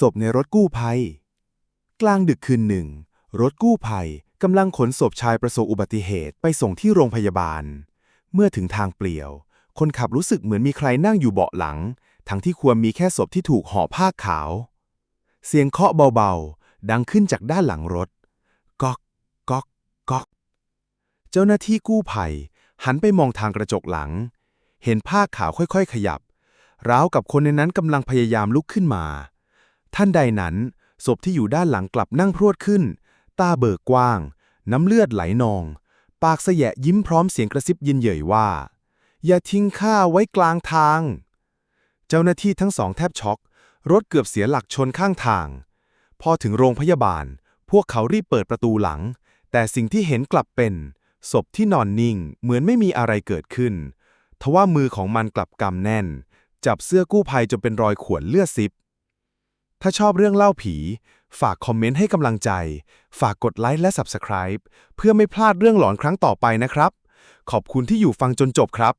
ศพในรถกู้ภัย กลางดึกคืนหนึ่ง รถกู้ภัยกำลังขนศพชายประสบอุบัติเหตุไปส่งที่โรงพยาบาล เมื่อถึงทางเปลี่ยว คนขับรู้สึกเหมือนมีใครนั่งอยู่เบาะหลัง ทั้งที่ควรมีแค่ศพที่ถูกห่อผ้าขาว เสียงเคาะเบาๆ ดังขึ้นจากด้านหลังรถ ก๊อกก๊อกก๊อก เจ้าหน้าที่กู้ภัย หันไปมองทางกระจกหลัง เห็นผ้าขาวค่อยๆ ขยับ ราวกับคนในนั้นกำลังพยายามลุกขึ้นมา ท่านใดนั้น ศพที่อยู่ด้านหลังกลับนั่งพรวดขึ้น ตาเบิกกว้าง น้ำเลือดไหลนอง ปากเสยะยิ้มพร้อมเสียงกระซิบยินเย่ยว่า อย่าทิ้งข้าไว้กลางทาง เจ้าหน้าที่ทั้งสองแทบช็อก รถเกือบเสียหลักชนข้างทาง พอถึงโรงพยาบาล พวกเขารีบเปิดประตูหลัง แต่สิ่งที่เห็นกลับเป็น ศพที่นอนนิ่ง เหมือนไม่มีอะไรเกิดขึ้น ทว่ามือของมันกลับกำแน่น จับเสื้อกู้ภัยจนเป็นรอยข่วนเลือดซิบ ถ้าชอบเรื่องเล่าผี ฝากคอมเมนต์ให้กำลังใจ ฝากกดไลค์และ Subscribe เพื่อไม่พลาดเรื่องหลอนครั้งต่อไปนะครับ ขอบคุณที่อยู่ฟังจนจบครับ